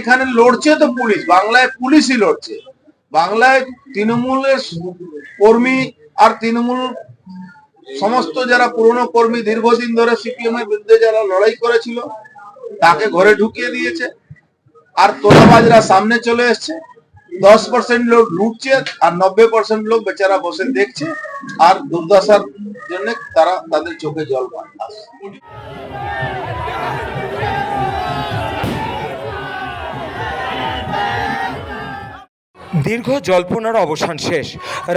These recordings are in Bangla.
এখানে লড়ছে তো পুলিশ, বাংলায় পুলিশই লড়ছে। বাংলায় তৃণমূলের কর্মী আর তৃণমূল সমস্ত যারা পুরনো কর্মী দীর্ঘদিন ধরে সিপিএম এর বিরুদ্ধে যারা লড়াই করেছিল, তাকে ঘরে ঢুকিয়ে দিয়েছে। আর তোলাবাজরা সামনে চলে এসছে। দশ পার্সেন্ট লোক লুটছে আর নব্বই পার্সেন্ট লোক বেচারা বসে দেখছে। আর দুর্দশার জন্য তারা তাদের চোখে জল পায় দীর্ঘ জল্পনার অবসান শেষ।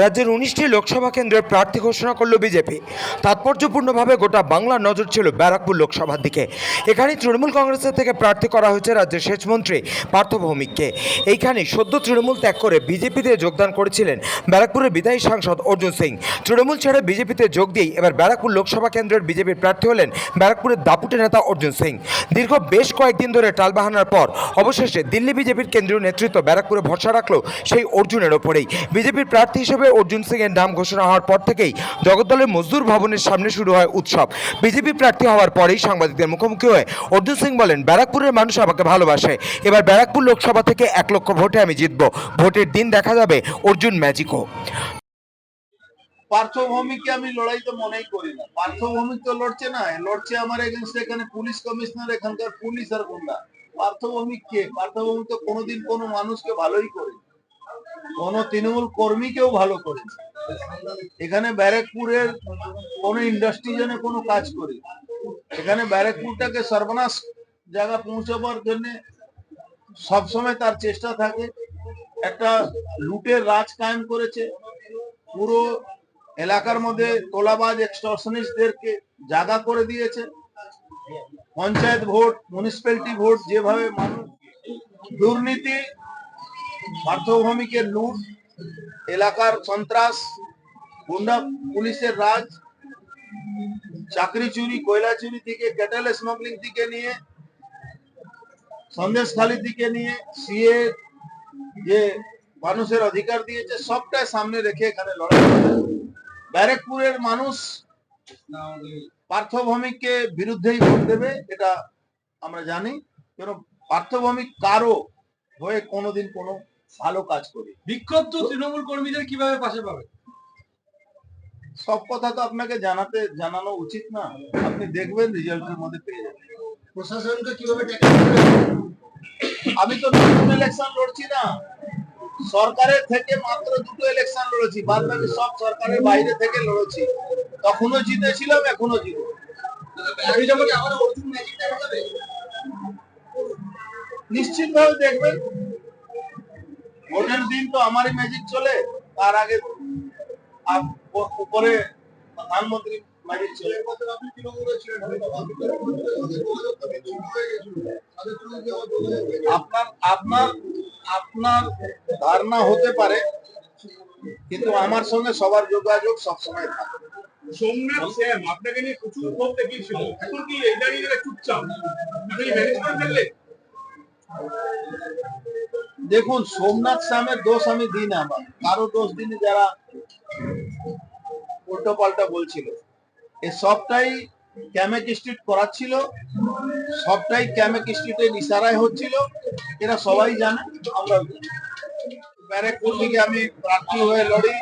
রাজ্যের উনিশটি লোকসভা কেন্দ্রের প্রার্থী ঘোষণা করল বিজেপি। তাৎপর্যপূর্ণভাবে গোটা বাংলার নজর ছিল ব্যারাকপুর লোকসভার দিকে। এখানে তৃণমূল কংগ্রেসের থেকে প্রার্থী করা হয়েছে রাজ্যের সেচমন্ত্রী পার্থ ভৌমিককে। এইখানে সদ্য তৃণমূল ত্যাগ করে বিজেপিতে যোগদান করেছিলেন ব্যারাকপুরের বিদায়ী সাংসদ অর্জুন সিং। তৃণমূল ছেড়ে বিজেপিতে যোগ দিয়েই এবার ব্যারাকপুর লোকসভা কেন্দ্রের বিজেপির প্রার্থী হলেন ব্যারাকপুরের দাপুটে নেতা অর্জুন সিং। দীর্ঘ বেশ কয়েকদিন ধরে টালবাহানার পর অবশেষে দিল্লি বিজেপির কেন্দ্রীয় নেতৃত্ব ব্যারাকপুরে ভরসা রাখল সেই অর্জুনের ওপরেই। বিজেপির প্রার্থী হিসেবে অর্জুন সিং এর নাম ঘোষণা হওয়ার পর থেকেই জগদ্দলের মজদুর ভবনের সামনে শুরু হয় উৎসব। বিজেপি প্রার্থী হওয়ার পরেই সাংবাদিকদের মুখোমুখি হয়ে অর্জুন সিং বলেন, ব্যারাকপুরের মানুষ আমাকে ভালোবাসে। এবার ব্যারাকপুর লোকসভা থেকে এক লক্ষ ভোটে আমি জিতব। ভোটের দিন দেখা যাবে অর্জুন ম্যাজিকও। পার্থভূমিকে আমি লড়াই তো মনেই করি না। পার্থভূমিক তো লড়ছে না, লড়ছে আমার এগেনস্ট এখানে পুলিশ কমিশনার এখানকার পুলিশ আর গুন্ডা। পার্থভূমিক কে? পার্থভূমিক তো কোনোদিন কোনো মানুষকে ভালোই করে কোন তৃণমূল কর্মীকেও ভালো করেছে এখানে ব্যারাকপুরের কোন ইন্ডাস্ট্রি জন্য কোনো কাজ করে। এখানে ব্যারাকপুরটাকে সর্বনাশ জায়গা পৌঁছাবার জন্য সবসময় তার চেষ্টা থাকে। একটা লুটের রাজ কায়েম করেছে। পুরো এলাকার মধ্যে তোলাবাজ এক্সটর্শনিস্টদেরকে জাগা করে দিয়েছে। পঞ্চায়েত ভোট মিউনিসিপ্যালিটি ভোট, যেভাবে মানুষ দুর্নীতি পার্থভূমিকের লুট, এলাকার সন্ত্রাস, গুন্ডা পুলিশের রাজ, চাকরি চুরি, কয়লা চুরি থেকে ক্যাটেল স্মাগলিং থেকে নিয়ে, সন্দেশখালি থেকে নিয়ে সিএ যে মানুষের অধিকার দিয়েছে, সবটাই সামনে রেখে এখানে লড়াই। ব্যারেকপুরের মানুষ পার্থভৌমিককে বিরুদ্ধেই ভোট দেবে, এটা আমরা জানি কেন পার্থভৌমিক কারও হয়ে কোনোদিন কোনো ভালো কাজ করি। বিক্ষুব্ধ তৃণমূল কর্মীদের কীভাবে পাশে পাবে? সব কথা তো আপনাকে জানাতে জানানো উচিত না। আপনি দেখবেন রেজাল্টের মধ্যে পেয়ে যাবেন। প্রশাসনকে কীভাবে আমি তো নতুন ইলেকশন লড়ছি না। সরকারের থেকে মাত্র দুটো ইলেকশন লড়েছি। বাদ বাকি সব সরকারের বাইরে থেকে লড়েছি। তখনও জিতেছিলাম এখনও জিতবো। আমি যখন ভোটের দিন তো আমারই ম্যাজিক চলে, তার আগে উপরে প্রধানমন্ত্রী আপনার ধারণা হতে পারে, কিন্তু আমার সঙ্গে সবার যোগাযোগ সবসময় থাকে। আপনাকে নিয়ে এখন কি দেখুন, সোমনাথ স্বামের দোষ আমি দিই না আমার। কারও দোষ দিনে যারা উল্টো পাল্টা বলছিল। এ সবটাই ক্যামেক স্ট্রিট করাচ্ছিল, সবটাই ক্যামেক স্ট্রিটের ইশারায় হচ্ছিল। এরা সবাই জানে, আমরা ব্যারেকপুর থেকে আমি প্রার্থী হয়ে লড়ি।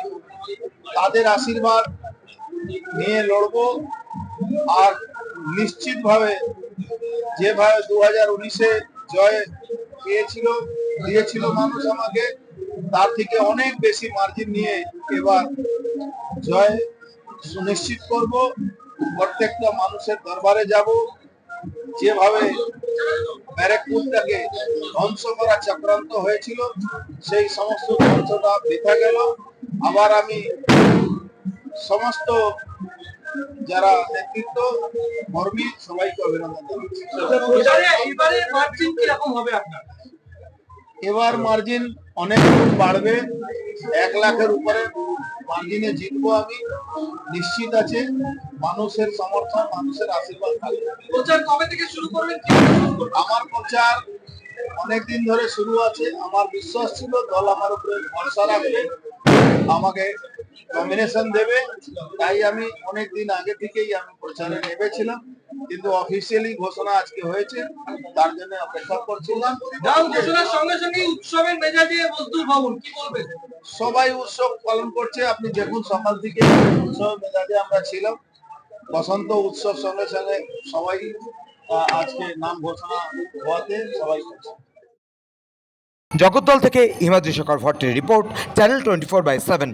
তাদের আশীর্বাদ নিয়ে লড়বো। আর নিশ্চিতভাবে যেভাবে দু হাজার উনিশে জয় পেয়েছিল দিয়েছিল মানুষ আমাকে, তার থেকে অনেক বেশি মার্জিন নিয়ে এবার জয় সুনিশ্চিত করব। প্রত্যেকটা মানুষের দরবারে যাব। যেভাবে ব্যারেকপুরটাকে ধ্বংস করা চক্রান্ত হয়েছিল, সেই সমস্ত ধ্বংসটা বেঁধে গেল। আবার আমি সমস্ত যারা নেতৃত্ব, কর্মী, সবাইকে অভিনন্দন জানাচ্ছি। এবারে মার্জিন অনেক বাড়বে। এক লাখের উপরে মার্জিনে জিতবো আমি। নিশ্চিত আছে মানুষের সমর্থন মানুষের আশীর্বাদ থাকবে প্রচার কবে থেকে শুরু করবেন? আমার প্রচার অনেকদিন ধরে শুরু আছে। আমার বিশ্বাস ছিল দল আমার উপরে ভরসা রাখবে আমাকে কম্বিনেশন দেবে। তাই আমি অনেক দিন আগে থেকেই আমি প্রচারে নেমেছিলাম। কিন্তু অফিসিয়ালি ঘোষণা আজকে হয়েছে তার জন্য অপেক্ষা করছিলাম। নাম ঘোষণার সঙ্গে সঙ্গে উৎসবের মেজাজে মজদুর ভবন কি বলবেন? সবাই উৎসব পালন করছে আপনি দেখুন সকাল থেকে উৎসব মেজাজে আমরা ছিলাম। বসন্ত উৎসব সঙ্গে সঙ্গে সবাই আহ, আজকে নাম ঘোষণা হওয়াতে সবাই জগদ্দল থেকে Himadri Shekhar ভট্টের report channel twenty four by seven.